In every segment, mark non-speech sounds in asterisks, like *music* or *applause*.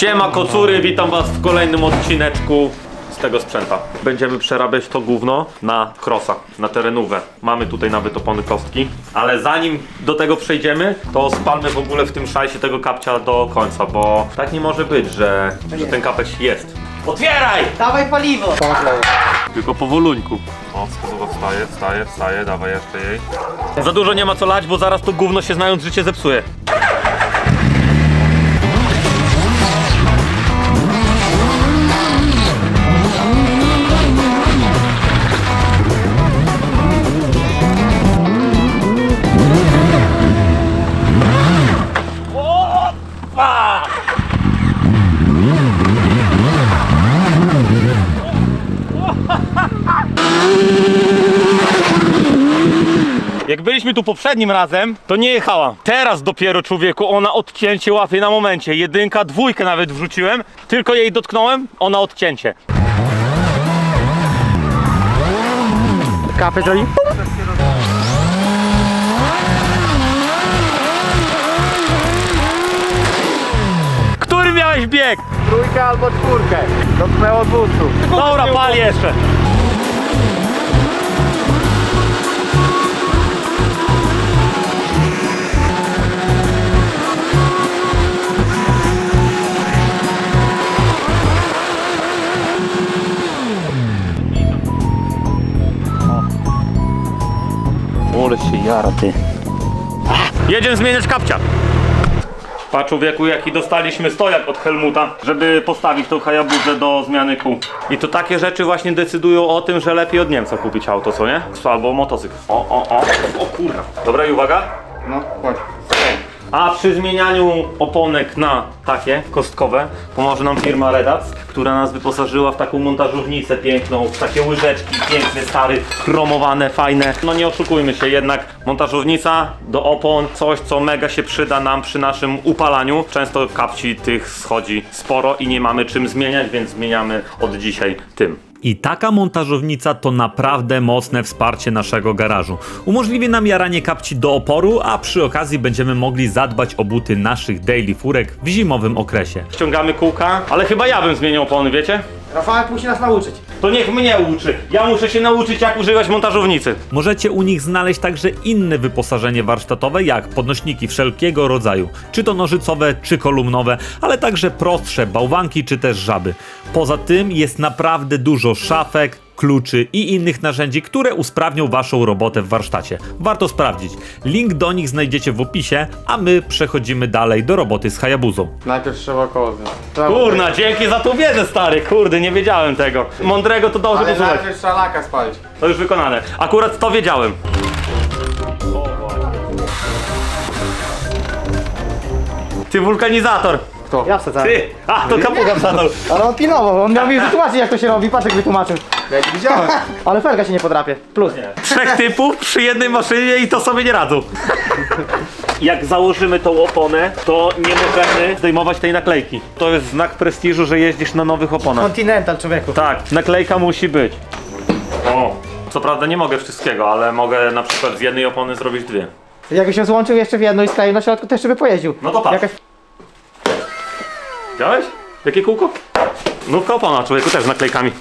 Siema kocury, witam was w kolejnym odcineczku z tego sprzęta. Będziemy przerabiać to gówno na krosa, na terenówę. Mamy tutaj nawet opony kostki, ale zanim do tego przejdziemy, to spalmy w ogóle w tym szajsie tego kapcia do końca, bo tak nie może być, że, że ten kapeć jest. Otwieraj! Dawaj paliwo! Tylko powoluńku. O, wskazowa wstaje, wstaje, wstaje, dawaj jeszcze jej. Za dużo nie ma co lać, bo zaraz to gówno się znając życie zepsuje. Jak byliśmy tu poprzednim razem, to nie jechała. Teraz dopiero człowieku, ona odcięcie łapie na momencie. Jedynka, dwójkę nawet wrzuciłem, tylko jej dotknąłem, ona odcięcie. Kapę zrobi? Który miałeś bieg? Trójkę albo czwórkę. Dotknęło 200. Dobra, pal jeszcze. Ole się jara ty. Jedziemy zmieniać kapcia. Pa człowieku, jaki dostaliśmy stojak od Helmuta, żeby postawić tą Hayabusę do zmiany kół. I to takie rzeczy właśnie decydują o tym, że lepiej od Niemca kupić auto, co nie? Albo motocykl. O, o, o, o kurwa. Dobra i uwaga. No, chodź. A przy zmienianiu oponek na takie kostkowe pomoże nam firma Redac, która nas wyposażyła w taką montażownicę piękną, w takie łyżeczki piękne, stare, chromowane, fajne. No nie oszukujmy się, jednak montażownica do opon, coś co mega się przyda nam przy naszym upalaniu. Często kapci tych schodzi sporo i nie mamy czym zmieniać, więc zmieniamy od dzisiaj tym. I taka montażownica to naprawdę mocne wsparcie naszego garażu. Umożliwi nam jaranie kapci do oporu, a przy okazji będziemy mogli zadbać o buty naszych daily furek w zimowym okresie. Ściągamy kółka, ale chyba ja bym zmienił opony, wiecie? Rafałek musi nas nauczyć. To niech mnie uczy. Ja muszę się nauczyć jak używać montażownicy. Możecie u nich znaleźć także inne wyposażenie warsztatowe, jak podnośniki wszelkiego rodzaju, czy to nożycowe, czy kolumnowe, ale także prostsze bałwanki, czy też żaby. Poza tym jest naprawdę dużo szafek, kluczy i innych narzędzi, które usprawnią Waszą robotę w warsztacie. Warto sprawdzić. Link do nich znajdziecie w opisie, a my przechodzimy dalej do roboty z Hayabuzą. Najpierw trzeba koło. Trzeba- Kurna, dzięki za tą wiedzę, stary. Kurde, nie wiedziałem tego. Mądrego to dobrze Ale posłuchać. najpierw trzeba laka spalić. To już wykonane. Akurat to wiedziałem. Ty wulkanizator. Kto? Ja chcę Ty. A, to kapuga wsadł. Ale on pilnował, on miał mi wytłumaczyć jak to się robi, patrz jak wytłumaczył. Ja nie widziałem. *laughs* Ale felga się nie podrapie. Plus. Trzech typów przy jednej maszynie i to sobie nie radzą. Jak założymy tą oponę, to nie możemy zdejmować tej naklejki. To jest znak prestiżu, że jeździsz na nowych oponach. Continental człowieku. Tak, naklejka musi być. O. Co prawda nie mogę wszystkiego, ale mogę na przykład z jednej opony zrobić dwie. Jakby się złączył jeszcze w jedno i skleił na środku, to jeszcze by pojeździł. No to patrz. Jakaś... Widziałeś? Jakie kółko? Nówka opona, człowieku też z naklejkami.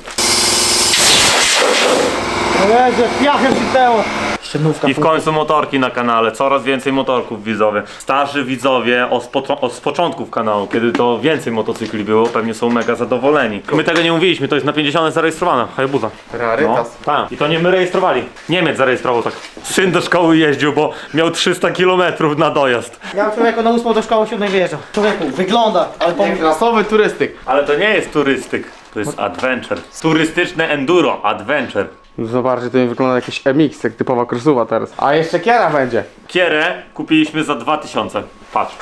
Jezu, piachem przyknęło. Jeszcze nówka. I w końcu motorki na kanale, coraz więcej motorków widzowie. Starzy widzowie od, od z początków kanału, kiedy to więcej motocykli było, pewnie są mega zadowoleni. My tego nie mówiliśmy, to jest na 50 zarejestrowana, Hayabusa. Rarytas. tak. I to nie my rejestrowali. Niemiec zarejestrował tak. Syn do szkoły jeździł, bo miał 300 km na dojazd. Ja człowieku na ósmą do szkoły siódmej wyjeżdżał. Człowieku, wygląda, ale pomyśl. Klasowy turystyk. Ale to nie jest turystyk, to jest adventure. Turystyczne enduro, adventure. Zobaczcie, to mi wygląda jak jakiś MX, jak typowa krosuwa teraz. A jeszcze kiera będzie. Kierę kupiliśmy za 2000. Patrz.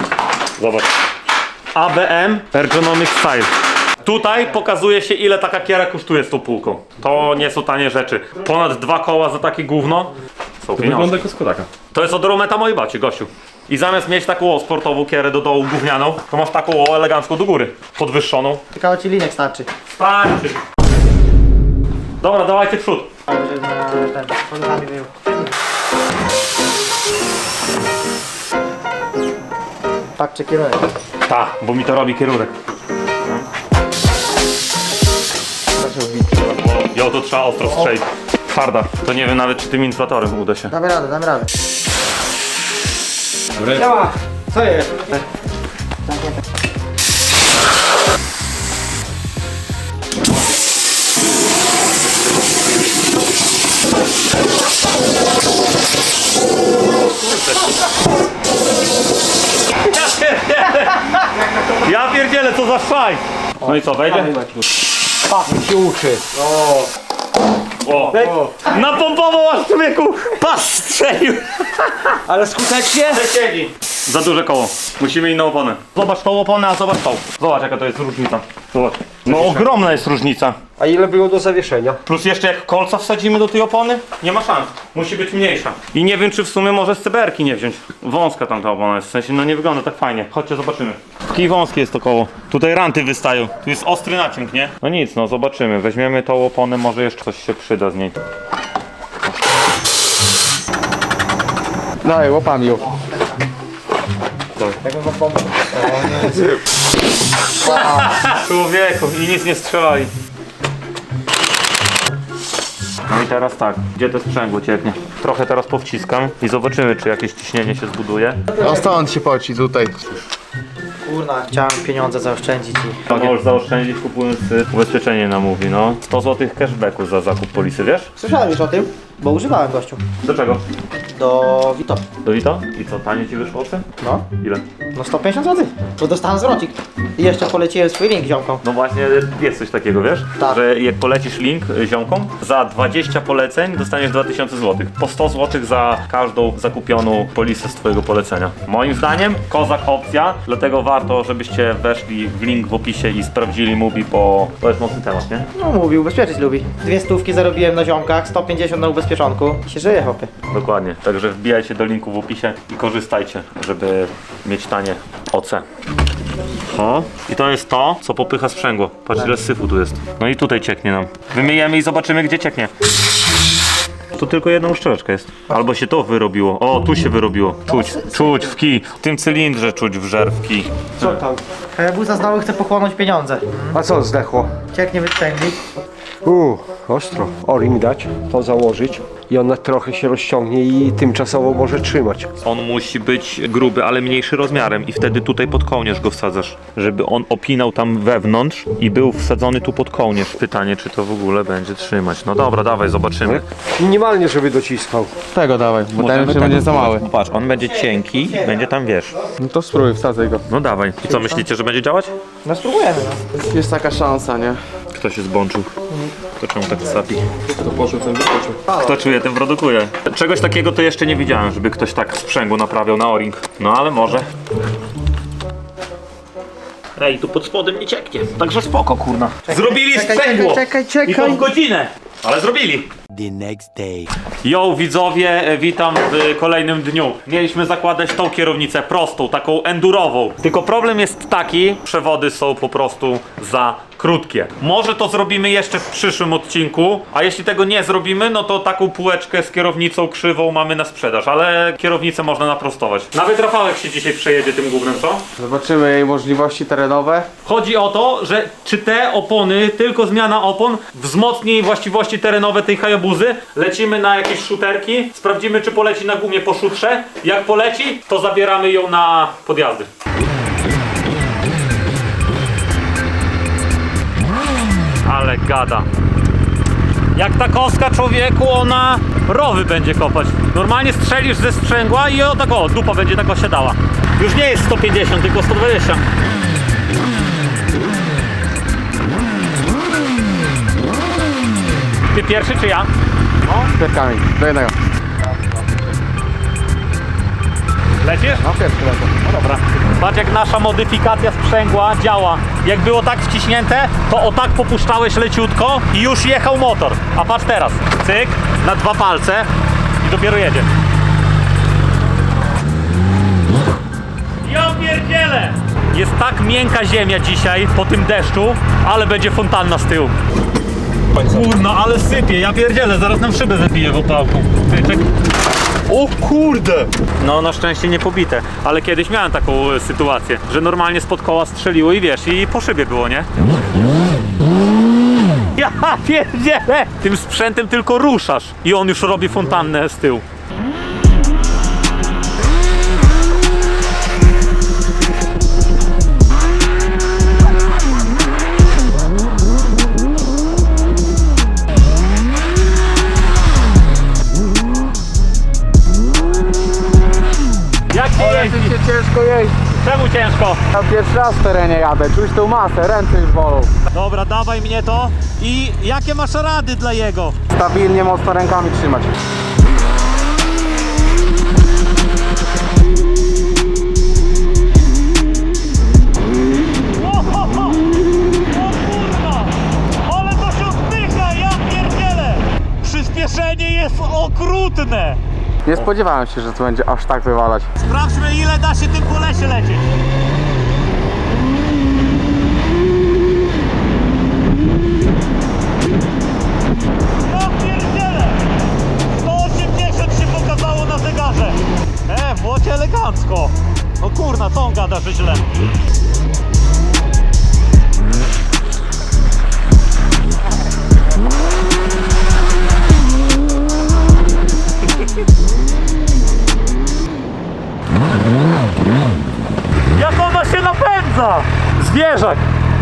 Zobacz. ABM Ergonomic Style. Tutaj pokazuje się ile taka kiera kosztuje z tą półką. To nie są tanie rzeczy. Ponad dwa koła za takie gówno. Są pieniądze. jak Skodaka. To jest od Rometa mojej baci, gościu. I zamiast mieć taką o, sportową kierę do dołu gównianą, to masz taką o, elegancką do góry. Podwyższoną. Ciekawe ci linek starczy. Starczy. Dobra, dawajcie przód. Także na. Tak czy kierunek? Tak, bo mi to robi kierunek. Jo, to trzeba ostro strzelić. Twarda. To nie wiem nawet, czy tym inflatorem uda się. Damy radę, damy radę. Działa! Co jest? Tak, tak, tak. *laughs* Ja pierdzielę, co za szaj! No i co, wejdzie? się uczy. O, napompował aż człowieku! Pas strzelił! Ale skutecznie? siedzi. Za duże koło. Musimy inną oponę. Zobacz tą oponę, a zobacz tą. Zobacz jaka to jest różnica. Zobacz. No ogromna jest różnica. A ile było do zawieszenia? Plus jeszcze jak kolca wsadzimy do tej opony, nie ma szans. Musi być mniejsza. I nie wiem czy w sumie może z cyberki nie wziąć. Wąska tam ta opona jest, w sensie no nie wygląda tak fajnie. Chodźcie zobaczymy. Taki wąskie jest to koło. Tutaj ranty wystają. Tu jest ostry naciąg, nie? No nic, no zobaczymy. Weźmiemy tą oponę, może jeszcze coś się przyda z niej. Dawaj, łapami ją. *laughs* Człowieku, i nic nie strzelali. No i teraz tak, gdzie to sprzęgło cieknie? Trochę teraz powciskam i zobaczymy, czy jakieś ciśnienie się zbuduje. No stąd się poci, tutaj. Kurna, chciałem pieniądze zaoszczędzić i... To możesz zaoszczędzić kupując y, ubezpieczenie na mówi, no. 100 zł cashbacku za zakup polisy, wiesz? Słyszałem już o tym, bo używałem gościu. Do czego? Do Vito. Do Vito? I co, tanie ci wyszło oce? No, Ile? no 150 zł. To dostałem zwrocik. I jeszcze poleciłem swój link ziomką. No właśnie jest coś takiego, wiesz? Tak. Że jak polecisz link y, ziomkom, za 20 poleceń dostaniesz 2000 zł. Po 100 zł za każdą zakupioną polisę z twojego polecenia. Moim zdaniem kozak opcja, dlatego warto, żebyście weszli w link w opisie i sprawdzili Mubi, bo to jest mocny temat, nie? No mówi, ubezpieczyć lubi. Dwie stówki zarobiłem na ziomkach, 150 na ubezpieczonku. I się żyje, chłopie. Dokładnie. Także wbijajcie do linku w opisie i korzystajcie, żeby mieć tanie OC. O, i to jest to, co popycha sprzęgło. Patrz ile syfu tu jest. No i tutaj cieknie nam. Wymyjemy i zobaczymy gdzie cieknie. Tu tylko jedna uszczeleczka jest. Albo się to wyrobiło. O, tu się wyrobiło. Czuć, czuć w kij. W tym cylindrze czuć wżer w kij. Co tam? Hayabusa znowu chce pochłonąć pieniądze. A co zdechło? Cieknie wysprzęgli. Uuu, ostro. O-ring dać, to założyć i ona trochę się rozciągnie i tymczasowo może trzymać. On musi być gruby, ale mniejszy rozmiarem i wtedy tutaj pod kołnierz go wsadzasz, żeby on opinał tam wewnątrz i był wsadzony tu pod kołnierz. Pytanie, czy to w ogóle będzie trzymać. No dobra, dawaj, zobaczymy. Minimalnie, żeby dociskał. Tego dawaj, bo ten jeszcze będzie za mały. Patrz, on będzie cienki, będzie tam, wiesz. No to spróbuj, wsadzaj go. No dawaj. I co, myślicie, że będzie działać? No spróbujemy, no. Jest taka szansa, nie? Kto się zbączył? Kto czemu tak sapi? Kto poszedł, ten wyskoczył. Kto czuje, ten produkuje. Czegoś takiego to jeszcze nie widziałem, żeby ktoś tak sprzęgło naprawiał na o-ring. No ale może. Ej, tu pod spodem nie cieknie. Także spoko, kurna. Zrobili czekaj, sprzęgło! czekaj, czekaj, I to czekaj. godzinę! Ale zrobili! the next day. Yo, widzowie, e, witam w kolejnym dniu. Mieliśmy zakładać tą kierownicę prostą, taką endurową. Tylko problem jest taki, przewody są po prostu za krótkie. Może to zrobimy jeszcze w przyszłym odcinku, a jeśli tego nie zrobimy, no to taką półeczkę z kierownicą krzywą mamy na sprzedaż, ale kierownicę można naprostować. Nawet Rafałek się dzisiaj przejedzie tym głównym, co? Zobaczymy jej możliwości terenowe. Chodzi o to, że czy te opony, tylko zmiana opon wzmocni właściwości terenowe tej Hayabuzy. Lecimy na jakieś szuterki, sprawdzimy czy poleci na gumie po szutrze. Jak poleci, to zabieramy ją na podjazdy. Ale gada. Jak ta kostka człowieku, ona rowy będzie kopać. Normalnie strzelisz ze sprzęgła i o tak o, dupa będzie tak osiadała. Już nie jest 150, tylko 120. Ty pierwszy czy ja? Z pierkami, do jednego. Lecisz? No pierwszy lecę. No dobra. Patrz jak nasza modyfikacja sprzęgła działa. Jak było tak wciśnięte, to o tak popuszczałeś leciutko i już jechał motor. A patrz teraz. Cyk, na dwa palce i dopiero jedzie. Ja pierdzielę! Jest tak miękka ziemia dzisiaj po tym deszczu, ale będzie fontanna z tyłu. Kurno, ale sypie, ja pierdzielę, zaraz nam szybę zabije w opałku. Ty, czek... O kurde! No na szczęście nie pobite, ale kiedyś miałem taką e, sytuację, że normalnie spod koła strzeliło i wiesz, i po szybie było, nie? Ja *laughs* pierdzielę! Tym sprzętem tylko ruszasz i on już robi fontannę z tyłu. Jak się ciężko jeździ. Czemu ciężko? Ja pierwszy raz w terenie jadę, czuć tą masę, ręce już bolą. Dobra, dawaj mnie to. I jakie masz rady dla jego? Stabilnie, mocno rękami trzymać. O, ho, ho! o kurwa! Ale to się odpycha, ja pierdzielę! Przyspieszenie jest okrutne! Nie spodziewałem się, że to będzie aż tak wywalać. Sprawdźmy ile da się tym po lesie lecieć. Ja pierdzielę! 180 się pokazało na zegarze. E, w łocie elegancko. No kurna, co on gada, źle? Ona,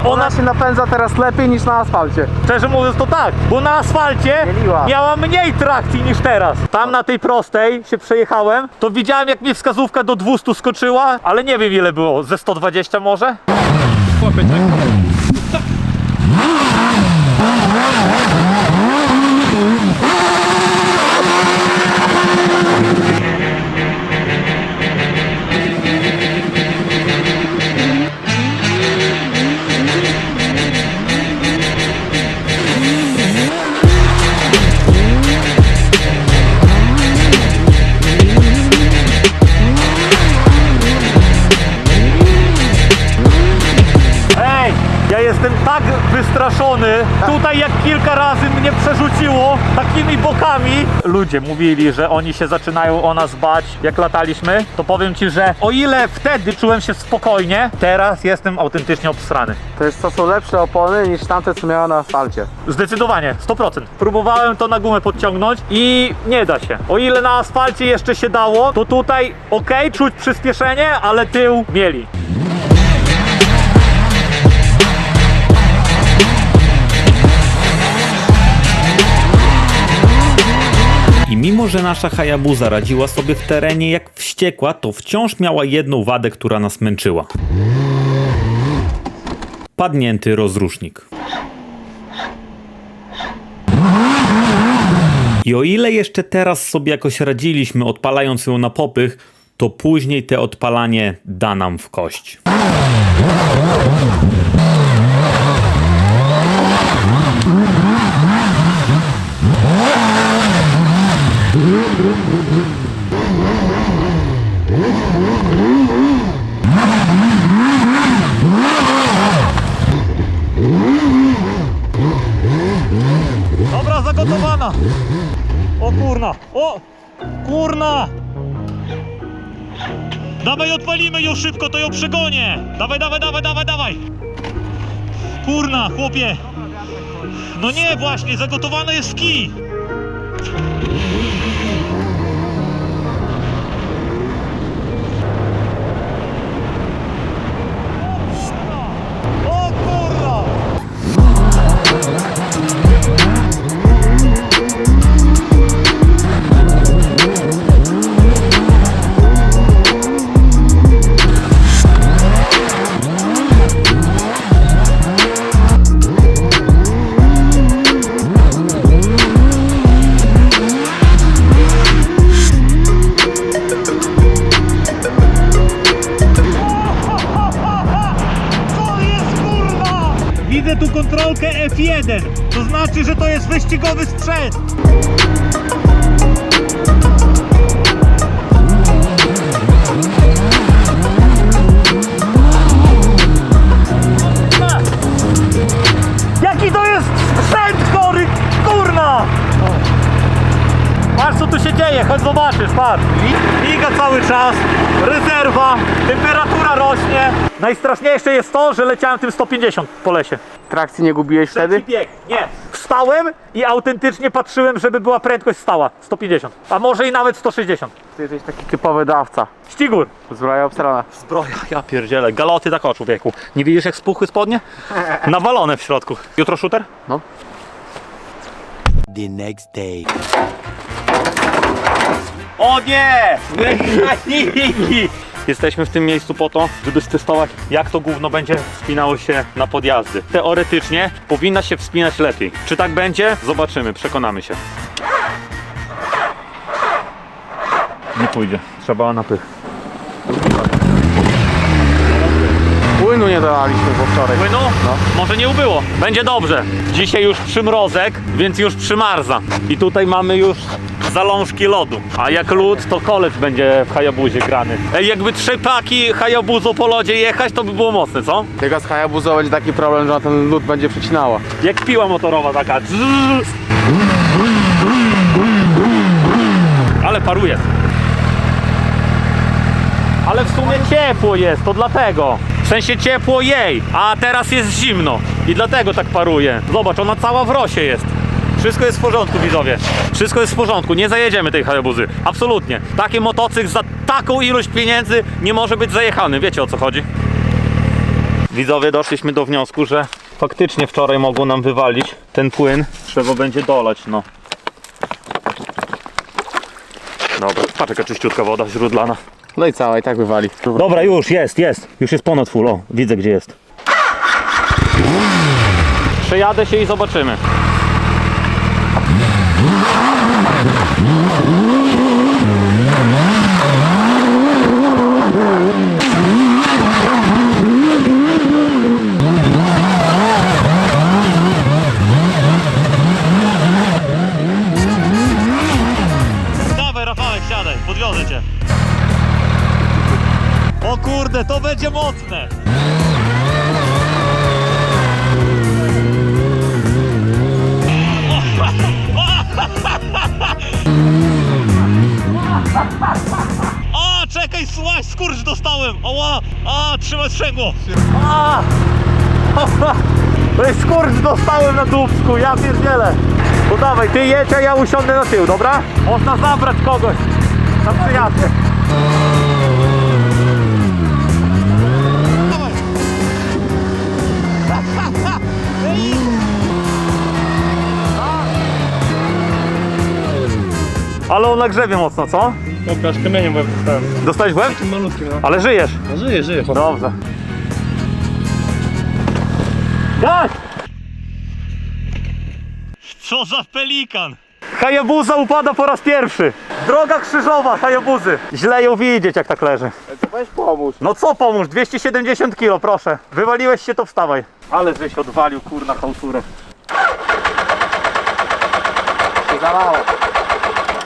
Ona się napędza teraz lepiej niż na asfalcie. szczerze mówiąc to tak, bo na asfalcie Mieliła. miała mniej trakcji niż teraz. Tam na tej prostej się przejechałem, to widziałem jak mi wskazówka do 200 skoczyła, ale nie wiem ile było, ze 120 może? Ej, wystraszony. Tutaj jak kilka razy mnie przerzuciło takimi bokami. Ludzie mówili, że oni się zaczynają o nas bać, jak lataliśmy. To powiem ci, że o ile wtedy czułem się spokojnie, teraz jestem autentycznie obsrany. To jest to są lepsze opony niż tamte, co miała na asfalcie. Zdecydowanie, 100%. Próbowałem to na gumę podciągnąć i nie da się. O ile na asfalcie jeszcze się dało, to tutaj ok, czuć przyspieszenie, ale tył mieli. Mimo, że nasza Hayabusa radziła sobie w terenie jak wściekła, to wciąż miała jedną wadę, która nas męczyła. Padnięty rozrusznik. I o ile jeszcze teraz sobie jakoś radziliśmy odpalając ją na popych, to później te odpalanie da nam w kość. Dobra, zagotowana. O kurna, o kurna. Dawaj, odpalimy ją szybko, to ją przegonię. Dawaj, dawaj, dawaj, dawaj, dawaj. Kurna, chłopie. No nie, właśnie, zagotowane jest kij. Dzieje. chodź zobaczysz, patrz. Mi- Miga cały czas, rezerwa, temperatura rośnie. Najstraszniejsze jest to, że leciałem tym 150 po lesie. Trakcji nie gubiłeś wtedy? Trzeci bieg. Nie. Wstałem i autentycznie patrzyłem, żeby była prędkość stała. 150. A może i nawet 160. Ty jesteś taki typowy dawca. Ścigur. Zbroja obstrana. Zbroja, ja pierdzielę. Galoty tak o człowieku. Nie widzisz jak spuchły spodnie? *laughs* Nawalone w środku. Jutro shooter? The next day. O nie! Mechaniki! *laughs* Jesteśmy w tym miejscu po to, żeby stestować, jak to gówno będzie wspinało się na podjazdy. Teoretycznie powinna się wspinać lepiej. Czy tak będzie? Zobaczymy, przekonamy się. Nie pójdzie. Trzeba na pych. Płynu nie dolaliśmy, bo wczoraj. Płynu? Może nie ubyło. Będzie dobrze. Dzisiaj już przymrozek, więc już przymarza. I tutaj mamy już zalążki lodu. A jak lód, to kolecz będzie w Hayabuzie grany. Ej, jakby trzy paki Hayabuzo po lodzie jechać, to by było mocne, co? Tylko z Hayabusa będzie taki problem, że na ten lód będzie przecinała. Jak piła motorowa taka. Ale paruje. Ale w sumie ciepło jest, to dlatego. W sensie ciepło jej, a teraz jest zimno. I dlatego tak paruje. Zobacz, ona cała w rosie jest. Wszystko jest w porządku, widzowie. Wszystko jest w porządku, nie zajedziemy tej hajabuzy. Absolutnie. Taki motocykl za taką ilość pieniędzy nie może być zajechany. Wiecie o co chodzi? Widzowie, doszliśmy do wniosku, że faktycznie wczoraj mogło nam wywalić ten płyn. Trzeba będzie dolać, no. Dobra, patrz jaka czyściutka woda źródlana. No i cała, i tak wywali. Dobra, już jest, jest. Już jest ponad full. O, widzę gdzie jest. Przejadę się i zobaczymy. Dawaj cię. O kurde, to będzie mocne! Słuchaj, skurcz dostałem! Oła! A, trzymaj sprzęgło! A! *laughs* Jest skurcz dostałem na dubsku, ja pierdzielę! To dawaj, ty jedź, a ja usiądę na tył, dobra? Można zabrać kogoś na przyjaźnie. Ale on nagrzebie mocno, co? Pokaż kamieniem, bo dostałem. Dostałeś w łeb? Malutkim, no. Ale żyjesz. Żyje, żyje. Dobrze. Gaz! Co za pelikan! Hayabusa upada po raz pierwszy. Droga krzyżowa Hayabuzy. Źle ją widzieć jak tak leży. To weź pomóż. No co pomóż? 270 kg, proszę. Wywaliłeś się, to wstawaj. Ale żeś odwalił, kurna, hałturę. Się zalało.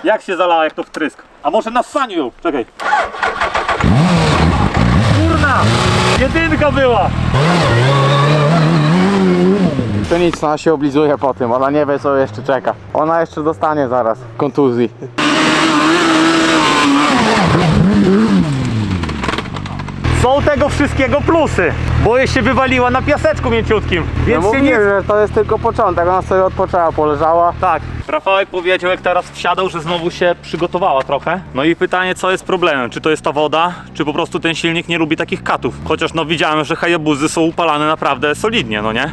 Jak się zalała, jak to wtrysk? A może na saniu? Czekaj. Kurna! Jedynka była! To nic, ona się oblizuje po tym, ona nie wie co jeszcze czeka. Ona jeszcze dostanie zaraz kontuzji. Są tego wszystkiego plusy. Boję się wywaliła na piaseczku mięciutkim. Ja Więc się nie... mówiłem, że to jest tylko początek, ona sobie odpoczęła, poleżała. Tak. Rafałek powiedział, jak teraz wsiadał, że znowu się przygotowała trochę. No i pytanie, co jest problemem? Czy to jest ta woda, czy po prostu ten silnik nie lubi takich katów? Chociaż no widziałem, że Hayabuzy są upalane naprawdę solidnie, no nie?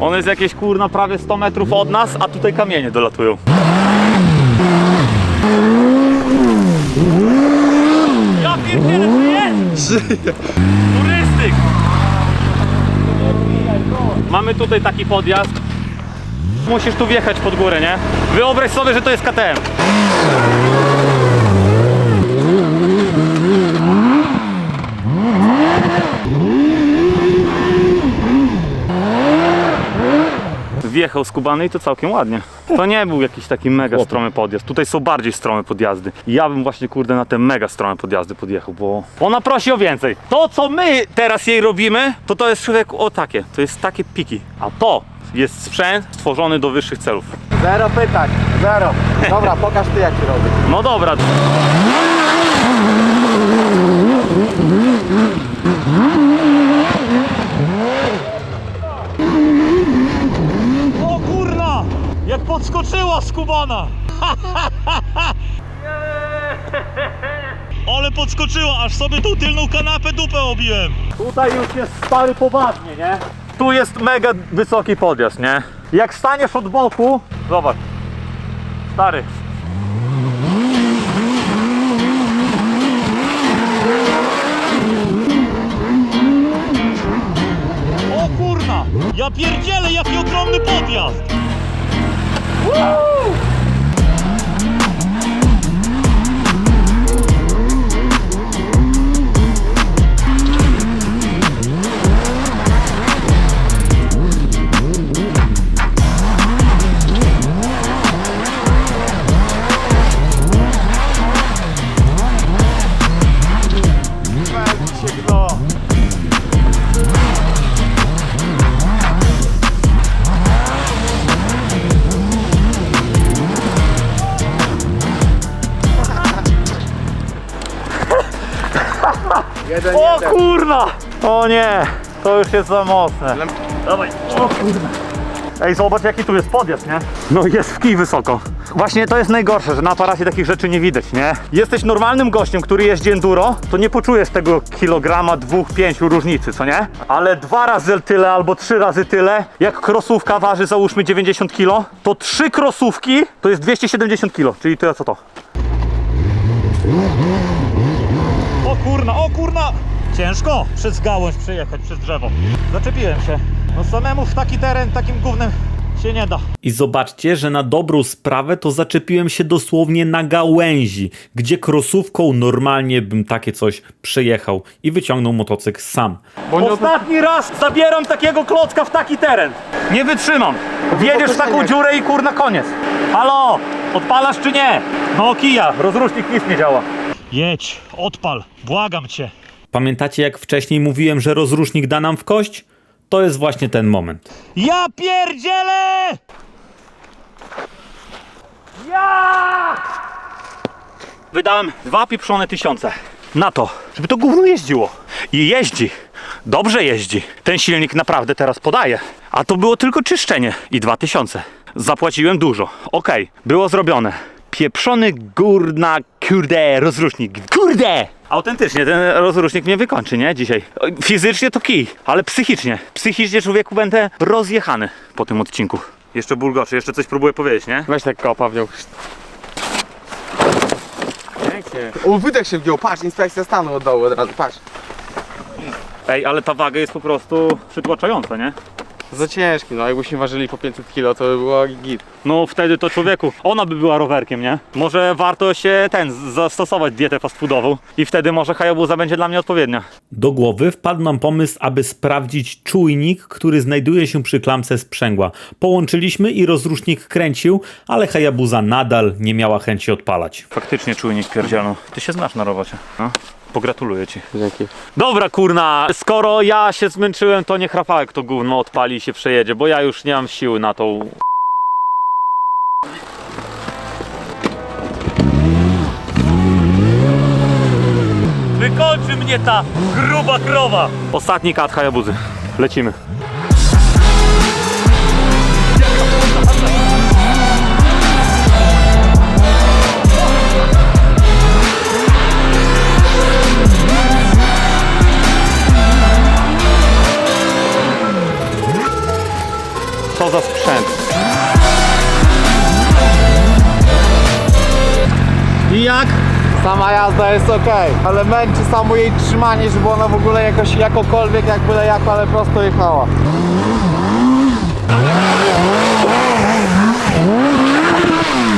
On jest jakieś kurna prawie 100 metrów od nas, a tutaj kamienie dolatują. Ja pierdzielę! Turystyk! Mamy tutaj taki podjazd. Musisz tu wjechać pod górę, nie? Wyobraź sobie, że to jest KTM. Wjechał skubany i to całkiem ładnie. To nie był jakiś taki mega stromy podjazd. Tutaj są bardziej strome podjazdy. Ja bym właśnie kurde na te mega strome podjazdy podjechał, bo ona prosi o więcej. To co my teraz jej robimy, to to jest człowiek o takie. To jest takie piki. A to jest sprzęt stworzony do wyższych celów. Zero pytań, zero. Dobra, pokaż ty jak się robi. No dobra. O kurna! Jak podskoczyła skubana! *laughs* Ale podskoczyła, aż sobie tą tylną kanapę dupę obiłem. Tutaj już jest stary poważnie, nie? Tu jest mega wysoki podjazd, nie? Jak staniesz od boku, zobacz. Stary, O kurna! Ja pierdzielę, jaki ogromny podjazd! O To już jest za mocne. Dawaj, o kurna. Ej, zobacz jaki tu jest podjazd, nie? No jest w kij wysoko. Właśnie to jest najgorsze, że na aparacie takich rzeczy nie widać, nie? Jesteś normalnym gościem, który jeździ enduro, to nie poczujesz tego kilograma, dwóch, pięciu różnicy, co nie? Ale dwa razy tyle albo trzy razy tyle, jak krosówka waży załóżmy 90 kg, to trzy krosówki to jest 270 kg, czyli tyle co to. O kurna, o kurna! Ciężko przez gałąź przejechać, przez drzewo. Zaczepiłem się. No samemu w taki teren, takim gównem się nie da. I zobaczcie, że na dobrą sprawę to zaczepiłem się dosłownie na gałęzi, gdzie krosówką normalnie bym takie coś przejechał i wyciągnął motocykl sam. Ostatni raz zabieram takiego klocka w taki teren. Nie wytrzymam. Wjedziesz w taką dziurę i kurna koniec. Halo, odpalasz czy nie? No kija, rozrusznik nic nie działa. Jedź, odpal, błagam cię. Pamiętacie jak wcześniej mówiłem, że rozrusznik da nam w kość? To jest właśnie ten moment. Ja pierdzielę! Ja! Wydałem dwa pieprzone tysiące na to, żeby to gówno jeździło. I jeździ. Dobrze jeździ. Ten silnik naprawdę teraz podaje. A to było tylko czyszczenie i dwa tysiące. Zapłaciłem dużo. Okej, było zrobione. Pieprzony górna, kurde, rozrusznik. Kurde! Autentycznie, ten rozrusznik mnie wykończy, nie? Dzisiaj. Fizycznie to kij, ale psychicznie. Psychicznie człowieku będę rozjechany po tym odcinku. Jeszcze bulgoczy, jeszcze coś próbuję powiedzieć, nie? Weź tak kopa wziął. Pięknie. O, wydech się wziął, patrz, inspekcja stanu od dołu od razu, patrz. Ej, ale ta waga jest po prostu przytłaczająca, nie? Za ciężki, no jakbyśmy ważyli po 500 kg, to by było git. No wtedy to człowieku, ona by była rowerkiem, nie? Może warto się ten, zastosować dietę fast foodową i wtedy może Hayabusa będzie dla mnie odpowiednia. Do głowy wpadł nam pomysł, aby sprawdzić czujnik, który znajduje się przy klamce sprzęgła. Połączyliśmy i rozrusznik kręcił, ale Hayabusa nadal nie miała chęci odpalać. Faktycznie czujnik pierdzielą. Ty się znasz na robocie, no? Pogratuluję ci. Dzięki. Dobra kurna, skoro ja się zmęczyłem, to niech Rafałek to gówno odpali i się przejedzie, bo ja już nie mam siły na tą... Wykończy mnie ta gruba krowa! Ostatni kat Hayabuzy. Lecimy. Co za sprzęt? I jak? Sama jazda jest ok, ale męczy samo jej trzymanie, żeby ona w ogóle jakoś jakokolwiek, jak byle jako, ale prosto jechała.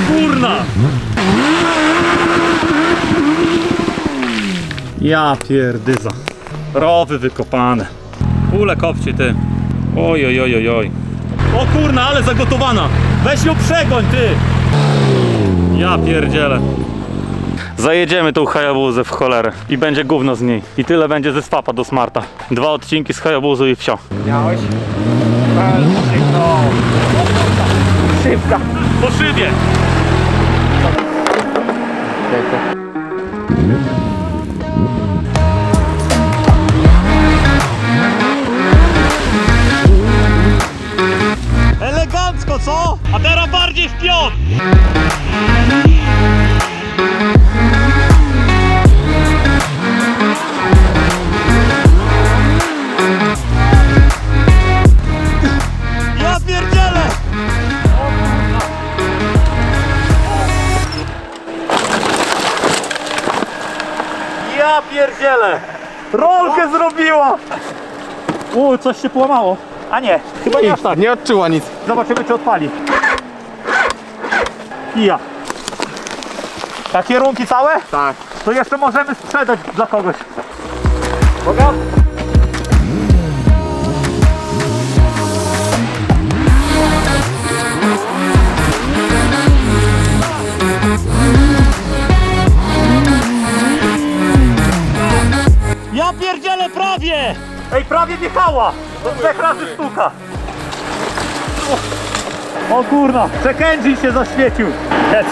Kurna! Ja pierdyza. Rowy wykopane. Kule kopcie ty. Oj, oj, oj, oj. O kurna, ale zagotowana. Weź ją przegoń, ty! Ja pierdzielę. Zajedziemy tą Hayabuzę w cholerę i będzie gówno z niej. I tyle będzie ze swapa do smarta. Dwa odcinki z Hayabuzu i wsio. Miałeś? Szybka! Po szybie! Elegancko, bardziej w pion! Ja pierdzielę! Ja pierdzielę! Rolkę zrobiła! U, coś się połamało. A nie, chyba nie aż tak. Nie odczuła nic. Zobaczymy czy odpali. Kija. Ta kierunki całe? Tak. To jeszcze możemy sprzedać dla kogoś. Uwaga. Ja pierdzielę prawie! Ej, prawie wjechała! Do trzech razy sztuka. O kurna, check engine się zaświecił. Jedź.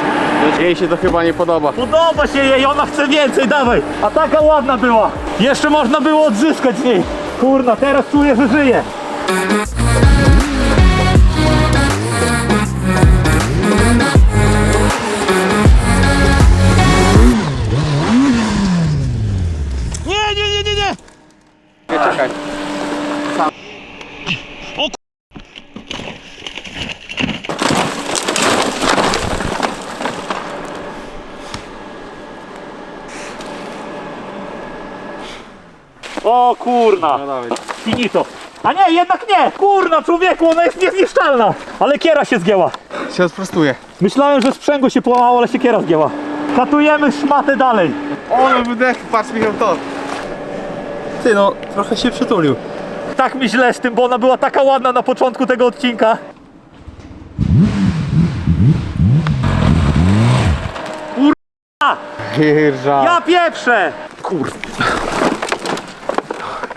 Jej się to chyba nie podoba. Podoba się jej, ona chce więcej, dawaj. A taka ładna była. Jeszcze można było odzyskać z niej. Kurna, teraz czuję, że żyje. O kurna. No dawaj. Finito. A nie, jednak nie! Kurna, człowieku, ona jest niezniszczalna! Ale kiera się zgięła. Się sprostuje. Myślałem, że sprzęgło się połamało, ale się kiera zgięła. Katujemy szmatę dalej. O, wydech, patrz Michał to. Ty no, trochę się przytulił. Tak mi źle z tym, bo ona była taka ładna na początku tego odcinka. Hirża. Ja pieprzę! Nie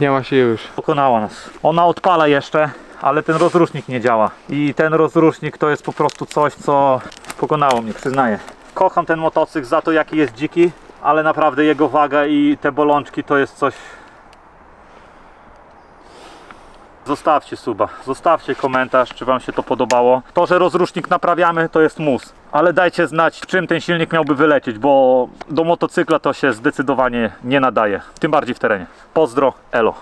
ma się już. Pokonała nas. Ona odpala jeszcze, ale ten rozrusznik nie działa. I ten rozrusznik to jest po prostu coś, co pokonało mnie, przyznaję. Kocham ten motocykl za to, jaki jest dziki, ale naprawdę jego waga i te bolączki to jest coś. Zostawcie suba, zostawcie komentarz, czy Wam się to podobało. To, że rozrusznik naprawiamy, to jest mus. Ale dajcie znać, czym ten silnik miałby wylecieć, bo do motocykla to się zdecydowanie nie nadaje. Tym bardziej w terenie. Pozdro, elo.